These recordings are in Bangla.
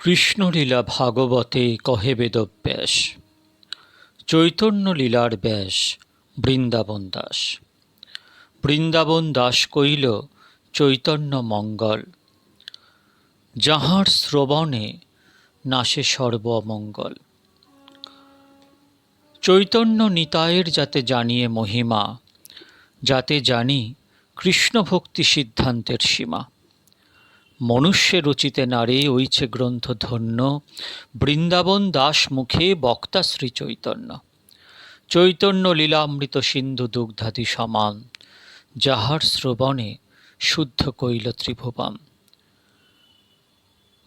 কৃষ্ণলীলা ভাগবতে কহে বেদব্যাস চৈতন্য লীলার ব্যাস, বৃন্দাবন দাস। বৃন্দাবন দাস কইল, চৈতন্য মঙ্গল, যাহার শ্রবণে নাশে সর্ব অমঙ্গল চৈতন্য নিতায়ের যাতে জানিয়ে মহিমা, যাতে জানি কৃষ্ণ ভক্তি সিদ্ধান্তের সীমা। মনুষ্যে রচিতে নারে ওইছে গ্রন্থ ধন্য, বৃন্দাবন দাস মুখে বক্তা শ্রী চৈতন্য। চৈতন্য লীলামৃত সিন্ধু দুগ্ধাদি সমান, যাহার শ্রবণে শুদ্ধ কইল ত্রিভুবাম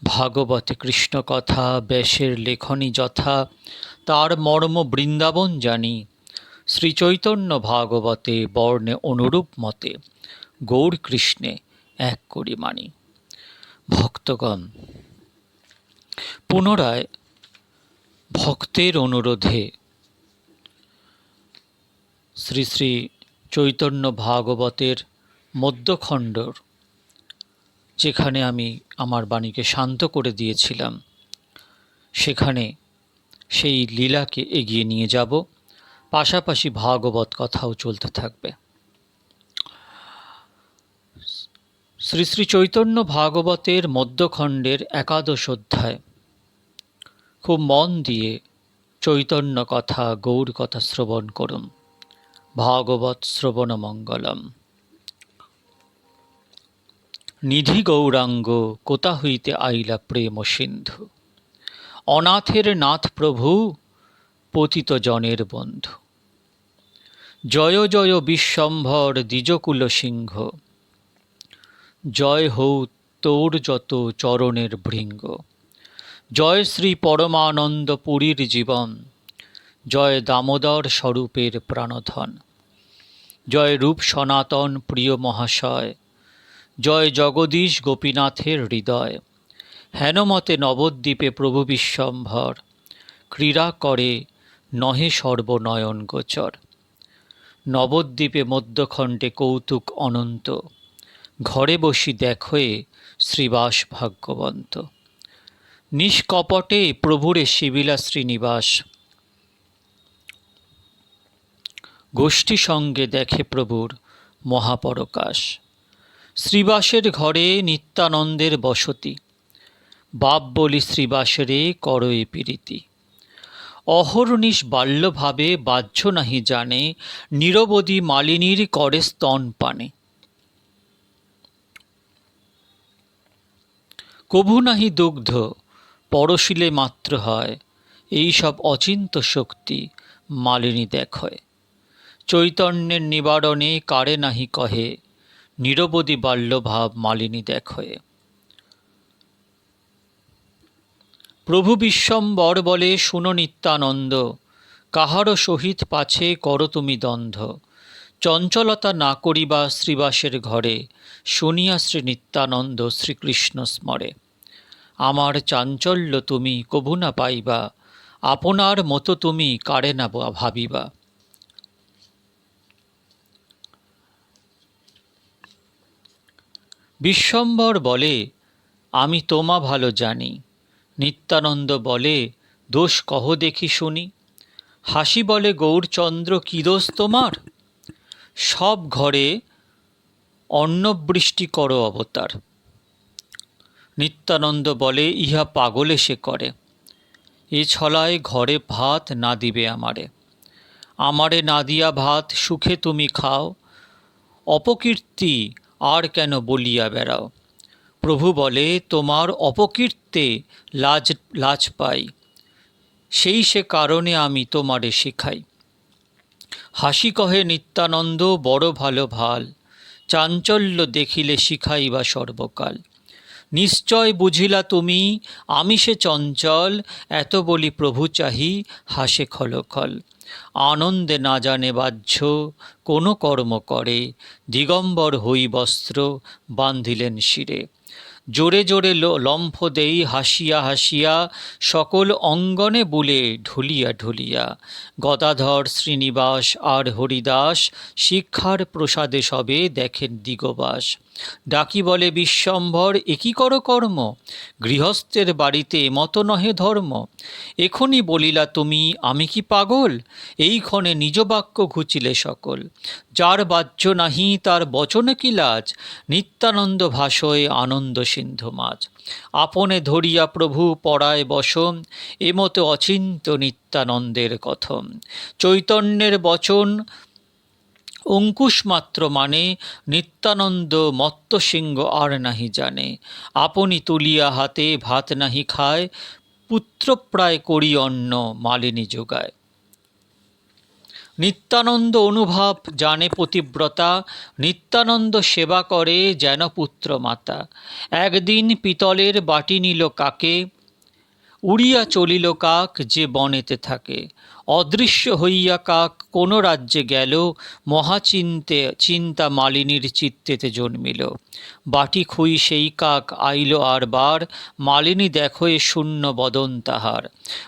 ভাগবতে কৃষ্ণ কথা, ব্যাসের লেখনী যথা, তার মর্ম বৃন্দাবন জানি। শ্রী চৈতন্য ভাগবতে বর্ণে অনুরূপ মতে গৌর কৃষ্ণে এক করি মানি। ভক্তগণ, পুনরায় ভক্তের অনুরোধে শ্রী শ্রী চৈতন্য ভাগবতের মধ্যখণ্ডর, যেখানে আমি আমার বাণীকে শান্ত করে দিয়েছিলাম, সেখানে সেই লীলাকে এগিয়ে নিয়ে যাব। পাশাপাশি ভাগবত কথাও চলতে থাকবে। শ্রী শ্রী চৈতন্য ভাগবতের মধ্যখণ্ডের একাদশ অধ্যায়। খুব মন দিয়ে চৈতন্য কথা, গৌর কথা শ্রবণ করুন। ভাগবত শ্রবণ মঙ্গলম। নিধি গৌরাঙ্গ, কোথা হইতে আইলা প্রেম সিন্ধু? অনাথের নাথ প্রভু, পতিত জনের বন্ধু। জয় জয় বিশ্বম্ভর দ্বিজকুল সিংহ। জয় হৌ তোর যত চরণের ভৃঙ্গ। জয় শ্রী পরমানন্দ পুরীর জীবন। জয় দামোদর স্বরূপের প্রাণধন। জয় রূপ সনাতন প্রিয় মহাশয়। জয় জগদীশ গোপীনাথের হৃদয়। হেনমতে নবদ্বীপে প্রভু বিশ্বম্ভর। ক্রীড়া করে নহে সর্বনয়ন গোচর নবদ্বীপে মধ্যখণ্ডে কৌতুক অনন্ত। ঘরে বসি দেখয়ে শ্রীবাস ভাগ্যবন্ত নিষ্কপটে প্রভুরে শিবিলা শ্রীনিবাস। গোষ্ঠী সঙ্গে দেখে প্রভুর মহাপরকাশ। শ্রীবাসের ঘরে নিত্যানন্দের বসতি। বাপ বলি শ্রীবাসেরে করয়ে পীড়িতি অহর্নিশ বাল্যভাবে বাহ্য নাহি জানে, নিরবধি মালিনীর করে স্তন পানে। কভু নাহি দুগ্ধ, পরশিলে মাত্র হয়। এই সব অচিন্ত শক্তি মালিনী দেখয়। চৈতন্যের নিবারণে কারে নাহি কহে, নিরবধি বাল্যভাব মালিনী দেখয়ে। প্রভু বিশ্বম্বর বলে, শুনো নিত্যানন্দ, কাহারও সহিত পাছে করো তুমি দ্বন্দ্ব। চঞ্চলতা না করিবা শ্রীবাসের ঘরে, শুনিয়া শ্রী নিত্যানন্দ শ্রীকৃষ্ণ স্মরে। আমার চাঞ্চল্য তুমি কভু না পাইবা, আপনার মতো তুমি কারে না ভাবিবা। বিশ্বম্বর বলে, আমি তোমা ভালো জানি। নিত্যানন্দ বলে, দোষ কহ দেখি শুনি। হাসি বলে, গৌরচন্দ্র কি দোষ তোমার? সব ঘরে অন্নবৃষ্টি করো অবতার। নিত্যানন্দ বলে, ইহা পাগলে সে করে। এ ছলায় ঘরে ভাত না দিবে আমারে। আমারে না দিয়া ভাত সুখে তুমি খাও। অপকীর্তি আর কেন বলিয়া বেড়াও? প্রভু বলে, তোমার অপকীর্তে লাজ লাজ পাই। সেই সে কারণে আমি তোমারে শেখাই। হাসি কহে নিত্যানন্দ, বড় ভালো ভালো। চাঞ্চল্য দেখিলে শিখাইবা সর্বকাল। নিশ্চয় বুঝিলা তুমি, আমি সে চঞ্চল, এত বলি প্রভু চাহি হাসে খলখল। আনন্দে না জানে বাহ্য, কোনো কর্ম করে। দিগম্বর হই বস্ত্র বান্ধিলেন শিরে। জোরে জোরে লম্ফ দেই, হাসিয়া হাসিয়া, সকল অঙ্গনে বুলে ঢুলিয়া ঢুলিয়া। গদাধর, শ্রীনিবাস আর হরিদাস, শিক্ষার প্রসাদে সবে দেখেন দিগবাস। ডাকি বলে, বিশ্বম্ভর একই কর কর্ম? গৃহস্থের বাড়িতে মতো নহে ধর্ম। এখনি বলিলা তুমি, আমি কি পাগল? এই ক্ষণে নিজ বাক্য ঘুচিলে সকল। যার বাহ্য নাহি, তার বচনে কি লাজ? নিত্যানন্দ ভাষয় আনন্দ সিন্ধু মাছ। আপনে ধরিয়া প্রভু, পড়ায় বসম এমতো অচিন্ত নিত্যানন্দের কথম চৈতন্যের বচন অঙ্কুশমাত্র মানে নিত্যানন্দ মত্তসিংহ আর নাহি জানে। আপনি তুলিয়া হাতে ভাত নাহি খায়, পুত্রপ্রায় করি অন্ন মালিনী যোগায়। নিত্যানন্দ অনুভব জানে পতিব্রতা, নিত্যানন্দ সেবা করে যেন পুত্র মাতা একদিন পিতলের বাটি নিল কাকে, উড়িয়া চলিল কাক যে বনেতে থাকে। অদৃশ্য হইয়া কাক কোন রাজ্যে গেল, মহাচিন্তে, চিন্তা মালিনীর চিত্তেতে জন্মিল। বাটি খুই সেই কাক আইল আর বার, মালিনী দেখো এ শূন্য বদন তাহার।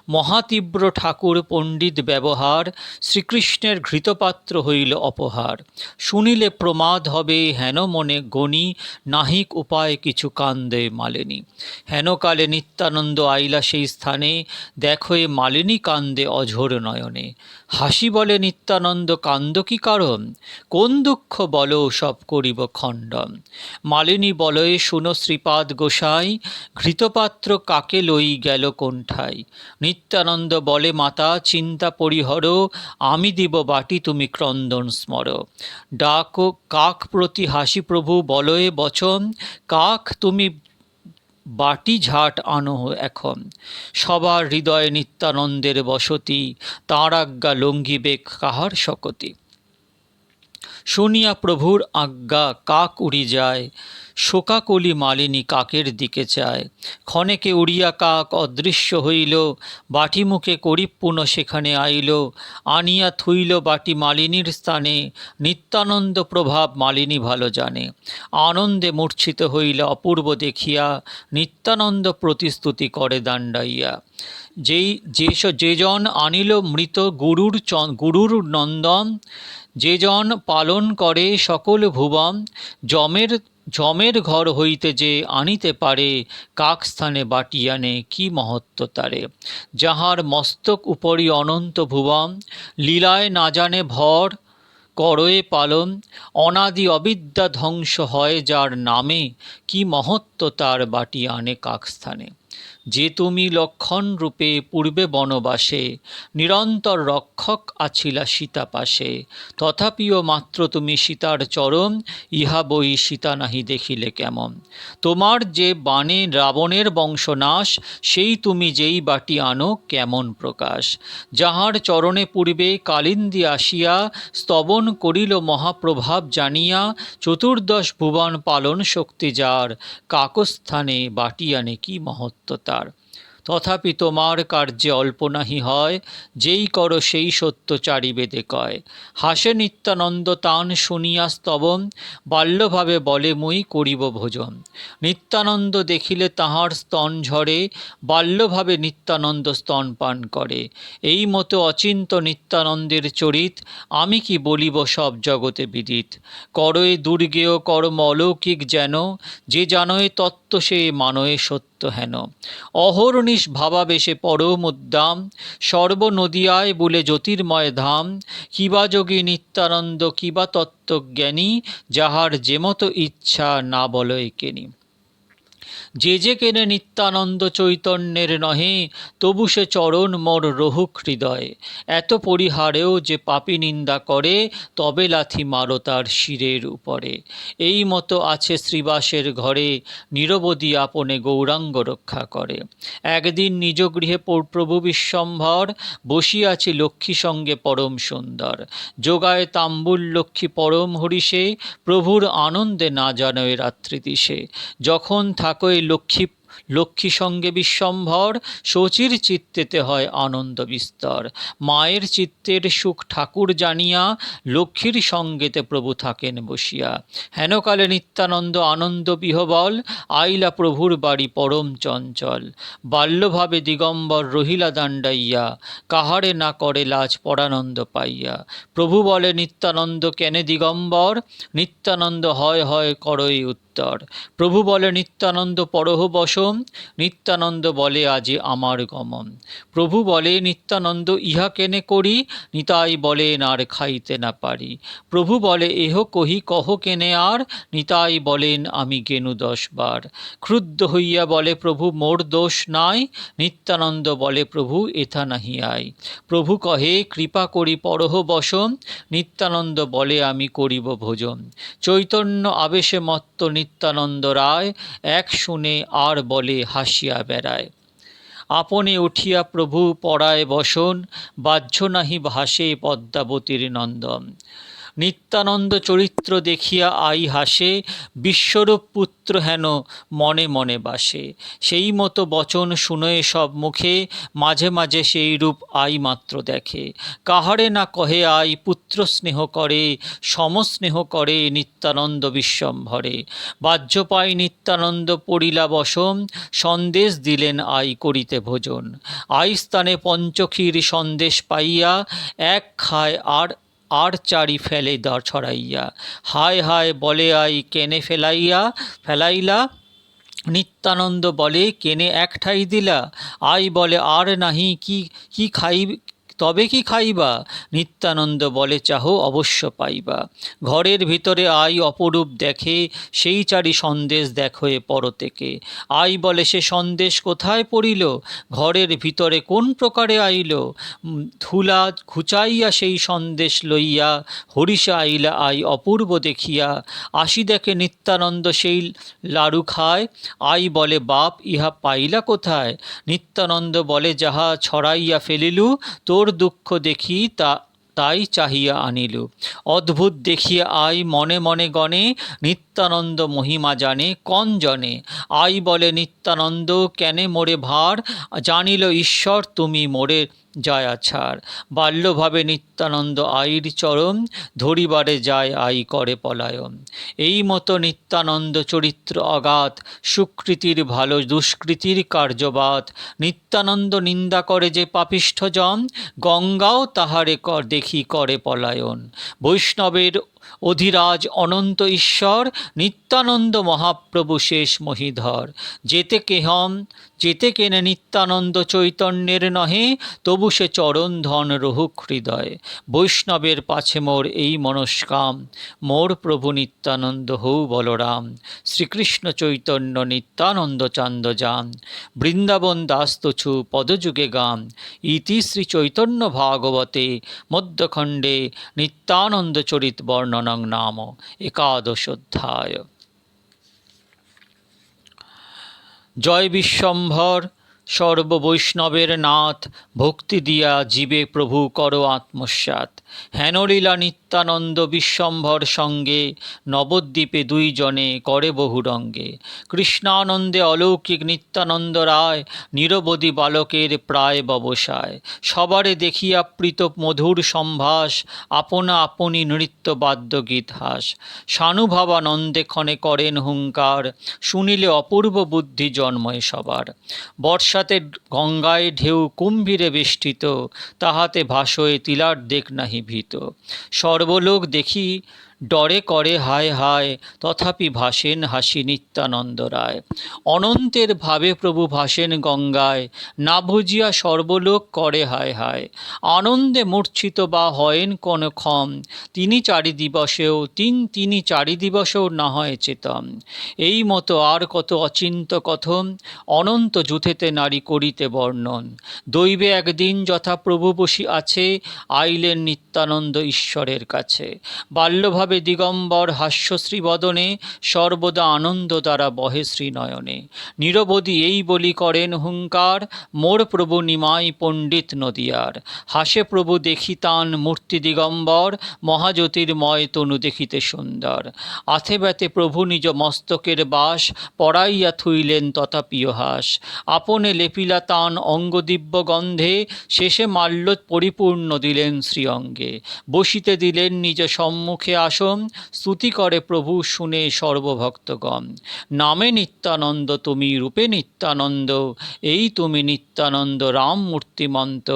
মহাতীব্র ঠাকুর পণ্ডিত ব্যবহার, শ্রীকৃষ্ণের ঘৃতপাত্র হইল অপহার। শুনিলে প্রমাদ হবে হেন মনে গণি, নাহিক উপায় কিছু কান্দে মালিনী। হেনকালে নিত্যানন্দ আইলা সেই স্থানে, দেখো এ মালিনী কান্দে অঝোর নয়নে। হাসি বলে, নিত্যানন্দ, কান্দ কি কারণ? কোন দুঃখ বলো, সব করিব খণ্ডন মালিনী বলয়ে শুনো শ্রীপাদ গোসাই, ঘৃতপাত্র কাকে লই গেল কোনঠাই নিত্যানন্দ বলে, মাতা, চিন্তা পরিহর, আমি দিব বাটি, তুমি ক্রন্দন স্মর। ডাক, কাক প্রতি হাসি প্রভু বলয়ে, বচন, কাক তুমি বাটি ঝাট আনো এখন। সবার হৃদয়ে নিত্যানন্দের বসতি তাঁর আজ্ঞা লঙ্ঘিবে কাহার শকতি। শুনিয়া প্রভুর আজ্ঞা কাক উড়ি যায় শোকাকলি মালিনী কাকের দিকে চায়। ক্ষণেকে উড়িয়া কাক অদৃশ্য হইল বাটি মুখে করিপুন সেখানে আইল, আনিয়া থুইল বাটি মালিনীর স্থানে, নিত্যানন্দ প্রভাব মালিনী ভালো জানে। আনন্দে মূর্ছিত হইল অপূর্ব দেখিয়া, নিত্যানন্দ প্রতিস্তুতি করে দাণ্ডাইয়া। যেই যে যেজন আনিল মৃত গুরুর গুরুর নন্দন, যেজন পালন করে সকল ভুবন, যমের যমের ঘর হইতে যে আনিতে পারে কাক স্থানে বাটি আনে কি মহত্ব তারে? যাহার মস্তক উপরি অনন্ত ভুবন, লীলায় না জানে ভর, করয়ে পালন, অনাদি অবিদ্যা ধ্বংস হয় যার নামে, কি মহত্ব তার বাটি আনে কাকস্থানে? যে তুমি লক্ষণ রূপে পূর্বে বনবাসে, নিরন্তর রক্ষক আছিলা সীতা পাশে তথাপিও মাত্র তুমি সীতার চরম ইহা বই সীতা নাহি দেখিলে কেমন। তোমার যে বাণে রাবণের বংশনাশ, সেই তুমি যেই বাটি আনো কেমন প্রকাশ। যাহার চরণে পূর্বে কালিন্দি আসিয়া স্তবন করিল মহাপ্রভাব জানিয়া, চতুর্দশ ভুবন পালন শক্তি যার, কাকস্থানে বাটি আনে কি মহত্ব তার তথাপি তোমার কার্যে অল্প নাহি হয়, যেই কর সেই সত্য চারিবেদে কয় হাসে নিত্যানন্দ তান শুনিয়া স্তবন বাল্যভাবে বলে মুই করিব ভোজন। নিত্যানন্দ দেখিলে তাহার স্তন ঝরে, বাল্যভাবে নিত্যানন্দ স্তন পান করে। এই মতো অচিন্ত নিত্যানন্দের চরিত, আমি কি বলিব সব জগতে বিদিত? করয়ে দুর্গেয় কর্ম অলৌকিক যেন, যে জানয়ে তত্ত্ব সে মানয়ে সত্য হেন। অহর্নিশ ভাবাবেশে পরম উদ্দাম সর্বনদিয়ায় বলে জ্যোতির্ময় ধাম, কিবা যোগী নিত্যানন্দ, কিবা তত্ত্বজ্ঞানী, যাহার যেমতো ইচ্ছা না বলয় কেনি। যে যে কেনে নিত্যানন্দ চৈতন্যের নহে, তবু সে চরণ মোর রহুক হৃদয়। এত পরিহারেও যে পাপী নিন্দা করে, তবে লাথি মারো তার শিরের উপরে। এই মতো আছে শ্রীবাসের ঘরে, নিরবধি আপনে গৌরাঙ্গ রক্ষা করে। একদিন নিজ গৃহে প্রভু বিশ্বম্ভর, বসিয়াছি লক্ষ্মী সঙ্গে পরম সুন্দর। যোগায় তাম্বুল লক্ষ্মী পরম হরিষে, প্রভুর আনন্দে না জানয় রাত্রি দিশে যখন থাকোয় লক্ষ্মী লক্ষ্মী সঙ্গে বিশ্বম্ভর, শচীর চিত্তেতে হয় আনন্দ বিস্তর। মায়ের চিত্তের সুখ ঠাকুর জানিয়া লক্ষ্মীর সঙ্গেতে প্রভু থাকেন বসিয়া। হেনকালে নিত্যানন্দ আনন্দ বিহবল, আইলা প্রভুর বাড়ি পরম চঞ্চল। বাল্যভাবে দিগম্বর রহিলা দাণ্ডাইয়া, কাহারে না করে লাজ পরানন্দ পাইয়া। প্রভু বলে, নিত্যানন্দ কেনে দিগম্বর? নিত্যানন্দ হয় হয় করই উত্তর। প্রভু বলে, নিত্যানন্দ পরহ বসম নিত্যানন্দ বলে আজি আমার গমন। প্রভু বলে, নিত্যানন্দ ইহা কেনে করি? নিতাই বলে আর খাইতে না পারি। প্রভু বলে, এহ কহি, কহ কেনে আর? নিতাই বলেন, আমি গেনু দশবার ক্রুদ্ধ হইয়া বলে, প্রভু, মোর দোষ নাই। নিত্যানন্দ বলে, প্রভু, এথা নাহি আই প্রভু কহে, কৃপা করি, পরহ বসম নিত্যানন্দ বলে, আমি করিব ভোজন। চৈতন্য আবেশে মত্ত নিত্যানন্দ রায়, এক শুনে আর বলে হাসিয়া বেড়ায়। আপনে উঠিয়া প্রভু পড়ায় বসন বাহ্য নাহি ভাসে পদ্মাবতীর নন্দন। নিত্যানন্দ চরিত্র দেখিয়া আই হাসে, বিশ্বরূপ পুত্র হেন মনে মনে বাসে। সেই মতো বচন শুনয়ে সব মুখে, মাঝে মাঝে সেই রূপ আই মাত্র দেখে। কাহারে না কহে আই পুত্র স্নেহ করে, সমস্নেহ করে নিত্যানন্দ বিশ্বম্ভরে। বাহ্য পাই নিত্যানন্দ পড়িলা বসম সন্দেশ দিলেন আই করিতে ভোজন। আই স্থানে পঞ্চক্ষীর সন্দেশ পাইয়া, এক খায় আর আর চারি ফেলে দর ছড়াইয়া। হায় হায় বলে আই, কেনে ফেলাইয়া? ফেলাইলা? নিত্যানন্দ বলে, কেনে এক ঠাই দিলা? আই বলে, আর নাহি, কি কি খাই তবে কি খাইবা? নিত্যানন্দ বলে, চাহ অবশ্য পাইবা। ঘরের ভিতরে আই অপরূপ দেখে, সেই চারি সন্দেশ দেখো এ পরতেকে। আই বলে, সে সন্দেশ কোথায় পড়িল? ঘরের ভিতরে কোন প্রকারে আইল? ধুলা খুচাইয়া সেই সন্দেশ লইয়া, হরিষা আইলা আই অপূর্ব দেখিয়া। আসি দেখে নিত্যানন্দ সেই লাড়ু খায়। আই বলে, বাপ, ইহা পাইলা কোথায়? নিত্যানন্দ বলে, যাহা ছড়াইয়া ফেলিলু, তোর দুঃখ দেখি তা, তাই চাহিয়া আনিল। অদ্ভুত দেখিয়া আই মনে মনে গণে, নিত্যানন্দ মহিমা জানে, কন জনে? আই বলে, নিত্যানন্দ, কেনে মোরে ভার? জানিল, ঈশ্বর, তুমি মোরে জয়া ছাড় বাল্যভাবে নিত্যানন্দ আইর চরম, ধরিবারে যায় আই করে পলায়ন এই মতো নিত্যানন্দ চরিত্র অগাধ সুকৃতির ভালো দুষ্কৃতির কার্যবাদ নিত্যানন্দ নিন্দা করে যে পাপিষ্ঠ জন গঙ্গাও তাহারে কর দেখি করে পলায়ন। বৈষ্ণবের অধিরাজ অনন্ত ঈশ্বর, নিত্যানন্দ মহাপ্রভু শেষ মহিধর। যেতে কেহম যেতে কেনে নিত্যানন্দ চৈতন্যের নহে, তবু সে চরণ ধন রহুক হৃদয়। বৈষ্ণবের পাছে মোর এই মনস্কাম, মোর প্রভু নিত্যানন্দ হৌ বলরাম। শ্রীকৃষ্ণ চৈতন্য নিত্যানন্দ চান্দ যান বৃন্দাবন দাস্তছু পদযুগে গান ইতি শ্রী চৈতন্য ভাগবতে, মধ্যখণ্ডে নিত্যানন্দ চরিত বর্ণনং নাম। একাদশোধ্যায় জয় বিশ্বম্ভর সর্ববৈষ্ণবের নাথ ভক্তি দিয়া জীবে প্রভু কর আত্মসাৎ। হেনলীলা নিত্যানন্দ বিশ্বম্ভর সঙ্গে নবদ্বীপে দুইজনে করে বহু রঙ্গে কৃষ্ণানন্দে অলৌকিক নিত্যানন্দ রায়, নিরবধি বালকের প্রায় ব্যবসায়। সবারে দেখিয়া প্রীত মধুর সম্ভাস, আপনা আপনি নৃত্য বাদ্য গীত হাস। সানুভাবানন্দে ক্ষণে করেন হুঙ্কার, শুনিলে অপূর্ব বুদ্ধি জন্ময় সবার। বর্ষাতে গঙ্গায় ঢেউ কুম্ভীরে বেষ্টিত, তাহাতে ভাসয়ে তিলার দেখ নাহি ভীত। সর্বলোক দেখি ডরে করে হায় হায়, তথাপি ভাসেন হাসি নিত্যানন্দ রায়। অনন্তের ভাবে প্রভু ভাসেন গঙ্গায়, না বুঝিয়া সর্বলোক করে হায় হায়। আনন্দে মূর্ছিত বা হয়েন কোন ক্ষম, তিনি চারি দিবসেও, তিন তিনি চারি দিবসেও না হয় চেতন। এই মতো আর কত অচিন্ত কথম, অনন্ত যুথেতে নারী করিতে বর্ণন। দৈবে একদিন যথা প্রভু বসি আছে, আইলেন নিত্যানন্দ ঈশ্বরের কাছে। বাল্যভাবে ভাবে দিগম্বর হাস্যশ্রী বদনে, সর্বদা আনন্দ দ্বারা বহে শ্রীনয়নে। নিরবধি এই বলি করেন হুঙ্কার, মোর প্রভু নিমাই পণ্ডিত নদিয়ার। হাসে প্রভু দেখি তান মূর্তি দিগম্বর, মহাজ্যোতির্ময় তনু দেখিতে সুন্দর। আথে ব্যতে প্রভু নিজ মস্তকের বাস, পড়াইয়া থুইলেন তথাপিও হাস। আপনে লেপিলা তান অঙ্গদিব্য গন্ধে, শেষে মাল্য পরিপূর্ণ দিলেন শ্রীঅঙ্গে। বসিতে দিলেন নিজ সম্মুখে আসন স্তুতি করে প্রভু শুনে সর্বভক্তগণ। নামে নিত্যানন্দ, তুমি রূপে নিত্যানন্দ, এই তুমি নিত্যানন্দ রাম মূর্তিমন্ত।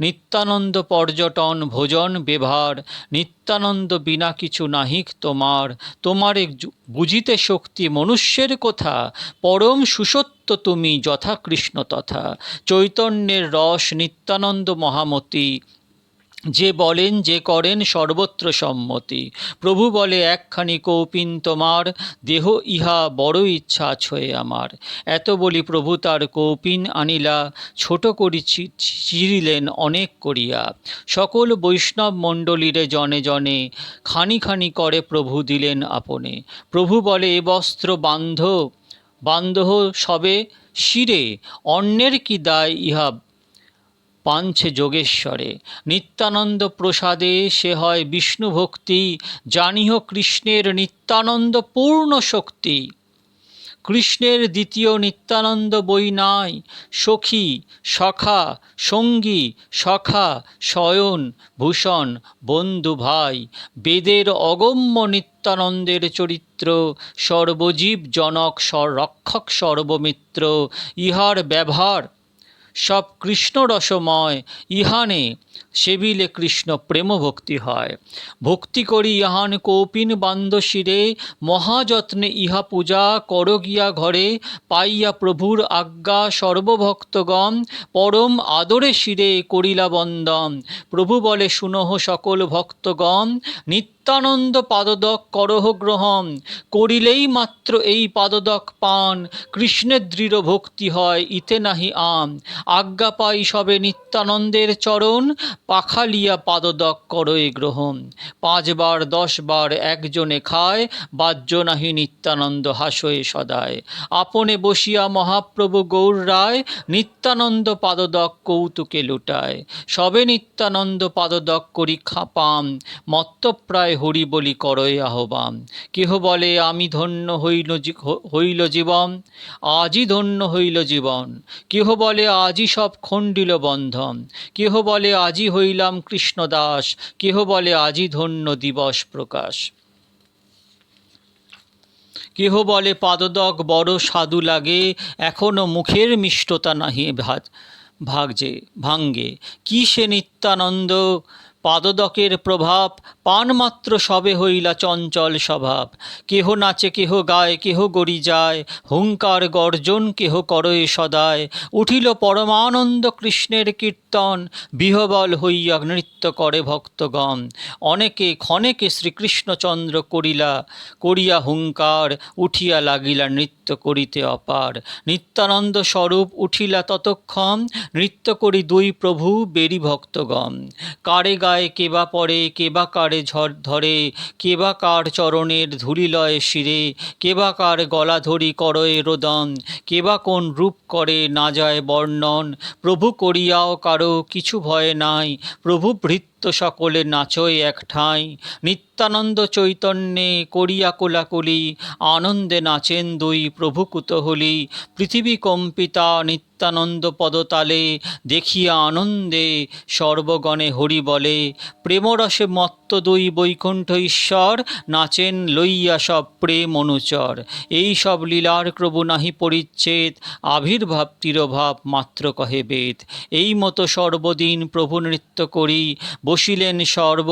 নিত্যানন্দ পর্যটন, ভোজন বেভার নিত্যানন্দ বিনা কিছু নাহিক তোমার। তোমারে বুঝিতে শক্তি মনুষ্যের কথা, পরম সুসত্য তুমি যথা কৃষ্ণ তথা। চৈতন্যের রস নিত্যানন্দ মহামতি যে বলেন, যে করেন সর্বত্র সম্মতি। প্রভু বলে, একখানি কৌপিন তোমার, দেহ ইহা বড় ইচ্ছা ছয়ে আমার। এত বলি প্রভু তার কৌপিন আনিলা, ছোট করি চিরিলেন অনেক করিয়া। সকল বৈষ্ণব মণ্ডলীরে জনে জনে খানি খানি করে প্রভু দিলেন আপনে। প্রভু বলে, এ বস্ত্র বান্ধ বান্ধ সবে শিরে, অন্যের কি দায় ইহা পাঞ্ছে যোগেশ্বরে, নিত্যানন্দ প্রসাদে সে হয় বিষ্ণু ভক্তি, জানিহ কৃষ্ণের নিত্যানন্দ পূর্ণ শক্তি। কৃষ্ণের দ্বিতীয় নিত্যানন্দ বই নাই, সখী সখা সঙ্গী সখা শয়ন, ভূষণ, বন্ধু ভাই, বেদের অগম্য নিত্যানন্দের চরিত্র, সর্বজীব জনক রক্ষক সর্বমিত্র, ইহার ব্যবহার সব কৃষ্ণ রসময় ইহানে সেবিলে কৃষ্ণ প্রেম ভক্তি হয়। ভক্তি করি ইহান কৌপিন বান্দ শিরে, মহাযত্নে ইহা পূজা কর গিয়া ঘরে, পাইয়া প্রভুর আজ্ঞা সর্বভক্তগণ, পরম আদরে শিরে করিলা বন্দন। প্রভু বলে, শুনহ সকল ভক্তগণ নিত্যানন্দ পাদদক করহ গ্রহণ, করিলেই মাত্র এই পাদদক পান, কৃষ্ণের দৃঢ় ভক্তি হয়, ইতে নাহি আম। আজ্ঞা পাই সবে নিত্যানন্দের চরণ, পাখালিয়া পাদদক করয়ে গ্রহণ। পাঁচবার, দশবার একজনে খায়, বাহ্য নাহি নিত্যানন্দ হাসয়ে সদায়। আপনে বসিয়া মহাপ্রভু গৌর রায়, নিত্যানন্দ পাদদক কৌতুকে লুটায়। সবে নিত্যানন্দ পাদদক করি খাপাম মত্তপ্রায় হরি বলি করয়ে আহ্বান। কেহ বলে, আমি ধন্য হইল হইল জীবন আজই ধন্য হইল জীবন। কেহ বলে আজই সব খণ্ডিল বন্ধন। কেহ বলে আজই হইলাম কৃষ্ণদাস। কেহ বলে আজই ধন্য দিবস প্রকাশ। কেহ বলে, পাদদক বড় সাধু লাগে, এখনও মুখের মিষ্টতা নাহি ভাত, ভাগজে, ভাঙ্গে। কি সে নিত্যানন্দ, পাদদকের প্রভাব পানমাত্র সবে হইলা চঞ্চল স্বভাব। কেহ নাচে, কেহ গায়, কেহ গড়ি যায়। হুঙ্কার গর্জন, কেহ করয়ে সদায়। উঠিল পরমানন্দ কৃষ্ণের কীর্তন, বিহবল হইয়া নৃত্য করে ভক্তগণ। অনেকে ক্ষণেকে শ্রীকৃষ্ণচন্দ্র করিলা, করিয়া হুঙ্কার উঠিয়া লাগিলা নৃত্য করিতে অপার। নিত্যানন্দ স্বরূপ উঠিলা ততক্ষণ, নৃত্য করি দুই প্রভু, বেরি ভক্তগণ। কারে গায়ে, কেবা পড়ে কেবা কারে ঝড় ধরে কেবা কার চরণের ধুলিলয় শিরে কেবা কার গলা ধরি করয় রোদন কেবা কোন রূপ করে না যায় বর্ণন, প্রভু করিয়াও কারও কিছু ভয় নাই, প্রভু ভৃত্য সকলে নাচয় এক ঠাঁই নিত্যানন্দ চৈতন্যে করিয়া কোলাকুলি, আনন্দে নাচেন দুই প্রভু কুতহলি পৃথিবী কম্পিতা নিত্যানন্দ পদতালে, দেখিয়া আনন্দে সর্বগণে হরি বলে। প্রেমরসে মত্ত দুই বৈকুণ্ঠ ঈশ্বর, নাচেন লইয়া সব প্রেম অনুচর। এই সব লীলার প্রভু নাহি পরিচ্ছেদ, আবির্ভাব তিরভাব মাত্র কহে বেদ। এই মতো সর্বদিন প্রভু নৃত্য করি, বসিলেন সর্ব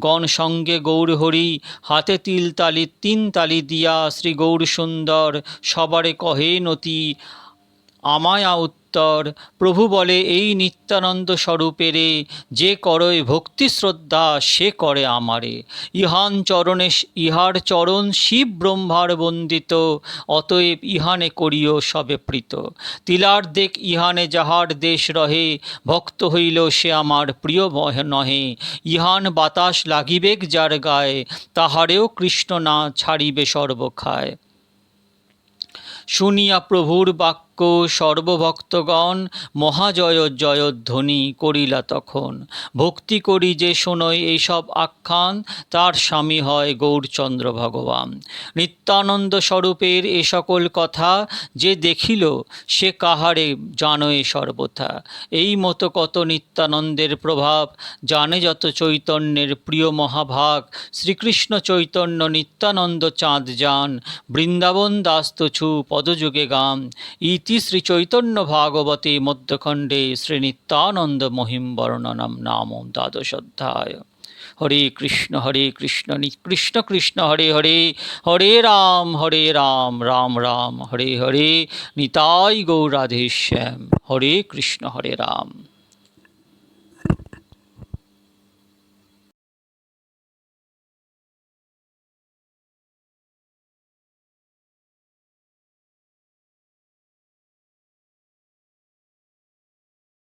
গণ সঙ্গে গৌর হরি হাতে তিল তালি তিন তালি দিয়া শ্রী গৌর সুন্দর সবারে কহে নতি আমায়া উত্তর, প্রভু বলে, এই নিত্যানন্দ স্বরূপেরে যে করয় ভক্তি শ্রদ্ধা, সে করে আমারে। ইহান চরণে ইহার চরণ শিব ব্রহ্মার বন্দিত, অতএব ইহানে করিও সবে প্রীত। তিলার দেখ ইহানে যাহার দেশ রহে, ভক্ত হইল সে আমার প্রিয় নহে। ইহান বাতাস লাগিবেক যার গায়ে, তাহারেও কৃষ্ণ না ছাড়িবে সর্বখায়। শুনিয়া প্রভুর বাক্য সর্বভক্তগণ মহাজয় জয়ধ্বনি করিলা তখন। ভক্তি করি যে শোনয় এইসব আখ্যান, তার স্বামী হয় গৌরচন্দ্র ভগবান। নিত্যানন্দ স্বরূপের এ সকল কথা যে দেখিল, সে কাহারে জানয় সর্বথা। এই মতো কত নিত্যানন্দের প্রভাব, জানে যত চৈতন্যের প্রিয় মহাভাগ। শ্রীকৃষ্ণ চৈতন্য নিত্যানন্দ চাঁদ যান, বৃন্দাবন দাস্তছু পদযুগে গান। ইতি শ্রী চৈতন্য ভাগবতী মধ্যখণ্ডে শ্রী নিত্যানন্দ মহিম বর্ণনম নাম দ্বাদশ অধ্যায় হরে কৃষ্ণ হরে কৃষ্ণ কৃষ্ণ কৃষ্ণ হরে হরে হরে রাম হরে রাম রাম রাম হরে হরে নিতাই গৌরাধেশ্যাম হরে কৃষ্ণ হরে রাম